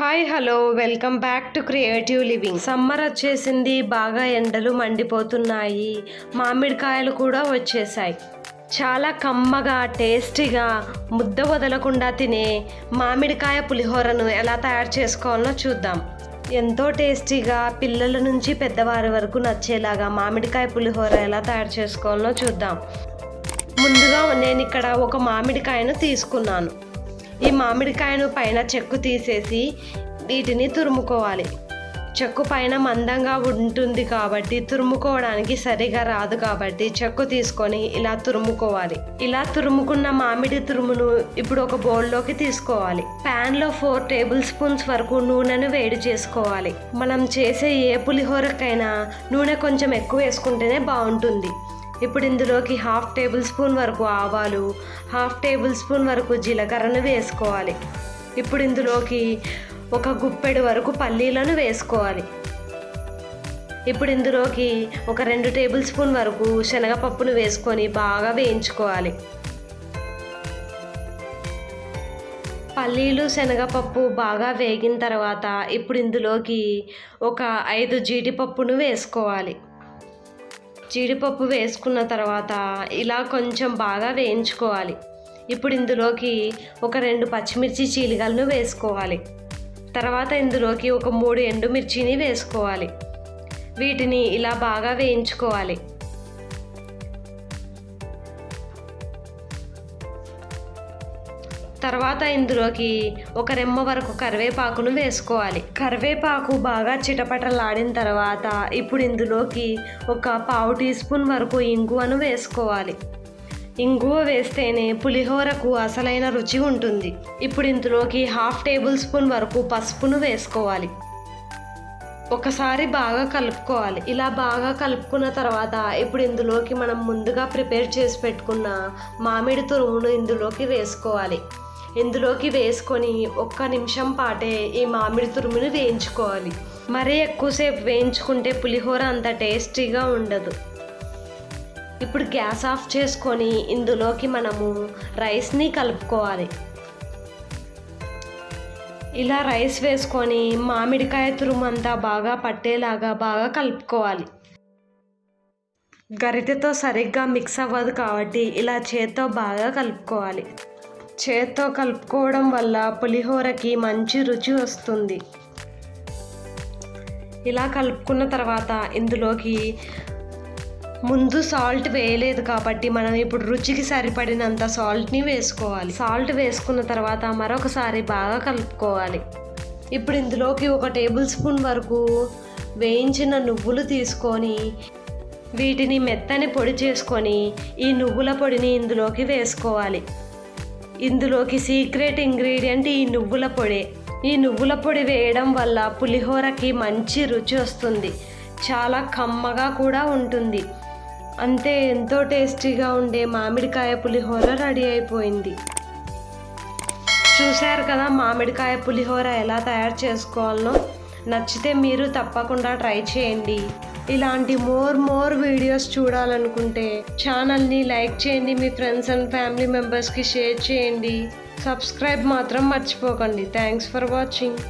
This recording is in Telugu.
Hi hello. Welcome back to creative living. Summer వచ్చేసింది బాగా ఎండలు మండిపోతున్నాయి మామిడికాయలు కూడా వచ్చేసాయి. చాలా కమ్మగా టేస్టీగా ముద్ద వదలకుండా తినే మామిడికాయ పులిహోరను ఎలా తయారు చేసుకోవాలో చూద్దాం. ఎంతో టేస్టీగా పిల్లల నుంచి పెద్దవారి వరకు నచ్చేలాగా మామిడికాయ పులిహోర ఎలా తయారు చేసుకోవాలో చూద్దాం. ముందుగా నేను ఇక్కడ ఒక మామిడికాయను తీసుకున్నాను. ఈ మామిడికాయను పైన చెక్కు తీసేసి వీటిని తురుముకోవాలి. చెక్కు పైన మందంగా ఉంటుంది కాబట్టి తురుముకోవడానికి సరిగా రాదు కాబట్టి చెక్కు తీసుకొని ఇలా తురుముకోవాలి. ఇలా తురుముకున్న మామిడి తురుమును ఇప్పుడు ఒక బౌల్లోకి తీసుకోవాలి. ప్యాన్లో ఫోర్ టేబుల్ స్పూన్స్ వరకు నూనెను వేడి చేసుకోవాలి. మనం చేసే ఏ పులిహోరకైనా నూనె కొంచెం ఎక్కువ వేసుకుంటేనే బాగుంటుంది. ఇప్పుడు ఇందులోకి హాఫ్ టేబుల్ స్పూన్ వరకు ఆవాలు హాఫ్ టేబుల్ స్పూన్ వరకు జీలకర్రను వేసుకోవాలి. ఇప్పుడు ఇందులోకి ఒక గుప్పెడు వరకు పల్లీలను వేసుకోవాలి. ఇప్పుడు ఇందులోకి ఒక రెండు టేబుల్ స్పూన్ వరకు శనగపప్పును వేసుకొని బాగా వేయించుకోవాలి. పల్లీలు శనగపప్పు బాగా వేగిన తర్వాత ఇప్పుడు ఇందులోకి ఒక ఐదు జీడిపప్పును వేసుకోవాలి. జీడిపప్పు వేసుకున్న తర్వాత ఇలా కొంచెం బాగా వేయించుకోవాలి. ఇప్పుడు ఇందులోకి ఒక రెండు పచ్చిమిర్చి చీలికలను వేసుకోవాలి. తర్వాత ఇందులోకి ఒక మూడు ఎండుమిర్చిని వేసుకోవాలి. వీటిని ఇలా బాగా వేయించుకోవాలి. తర్వాత ఇందులోకి ఒక రెమ్మ వరకు కరివేపాకును వేసుకోవాలి. కరివేపాకు బాగా చిటపటలాడిన తర్వాత ఇప్పుడు ఇందులోకి ఒక పావు టీ స్పూన్ వరకు ఇంగువను వేసుకోవాలి. ఇంగువ వేస్తేనే పులిహోరకు అసలైన రుచి ఉంటుంది. ఇప్పుడు ఇందులోకి హాఫ్ టేబుల్ స్పూన్ వరకు పసుపును వేసుకోవాలి. ఒకసారి బాగా కలుపుకోవాలి. ఇలా బాగా కలుపుకున్న తర్వాత ఇప్పుడు ఇందులోకి మనం ముందుగా ప్రిపేర్ చేసి పెట్టుకున్న మామిడి తురుమును ఇందులోకి వేసుకోవాలి. ఇందులోకి వేసుకొని ఒక్క నిమిషం పాటే ఈ మామిడి తురుముని వేయించుకోవాలి. మరీ ఎక్కువసేపు వేయించుకుంటే పులిహోర అంత టేస్టీగా ఉండదు. ఇప్పుడు గ్యాస్ ఆఫ్ చేసుకొని ఇందులోకి మనము రైస్ని కలుపుకోవాలి. ఇలా రైస్ వేసుకొని మామిడికాయ తురుము అంతా బాగా పట్టేలాగా బాగా కలుపుకోవాలి. గరిటెతో సరిగ్గా మిక్స్ అవ్వదు కాబట్టి ఇలా చేత్తో బాగా కలుపుకోవాలి. చేత్తో కలుపుకోవడం వల్ల పులిహోరకి మంచి రుచి వస్తుంది. ఇలా కలుపుకున్న తర్వాత ఇందులోకి ముందు సాల్ట్ వేయలేదు కాబట్టి మనం ఇప్పుడు రుచికి సరిపడినంత సాల్ట్ని వేసుకోవాలి. సాల్ట్ వేసుకున్న తర్వాత మరొకసారి బాగా కలుపుకోవాలి. ఇప్పుడు ఇందులోకి ఒక టేబుల్ స్పూన్ వరకు వేయించిన నువ్వులు తీసుకొని వీటిని మెత్తని పొడి చేసుకొని ఈ నువ్వుల పొడిని ఇందులోకి వేసుకోవాలి. ఇందులోకి సీక్రెట్ ఇంగ్రీడియంట్ ఈ నువ్వుల పొడి. ఈ నువ్వుల పొడి వేయడం వల్ల పులిహోరకి మంచి రుచి వస్తుంది. చాలా కమ్మగా కూడా ఉంటుంది. అంతే ఎంతో టేస్టీగా ఉండే మామిడికాయ పులిహోర రెడీ అయిపోయింది. చూశారు కదా మామిడికాయ పులిహోర ఎలా తయారు చేసుకోవాలనో నచ్చితే మీరు తప్పకుండా ట్రై చేయండి. ఇలాంటి మోర్ మోర్ వీడియోస్ చూడాలనుకుంటే ఛానల్ని లైక్ చేయండి మీ ఫ్రెండ్స్ అండ్ ఫ్యామిలీ మెంబర్స్కి షేర్ చేయండి. సబ్స్క్రైబ్ మాత్రం మర్చిపోకండి. Thanks for watching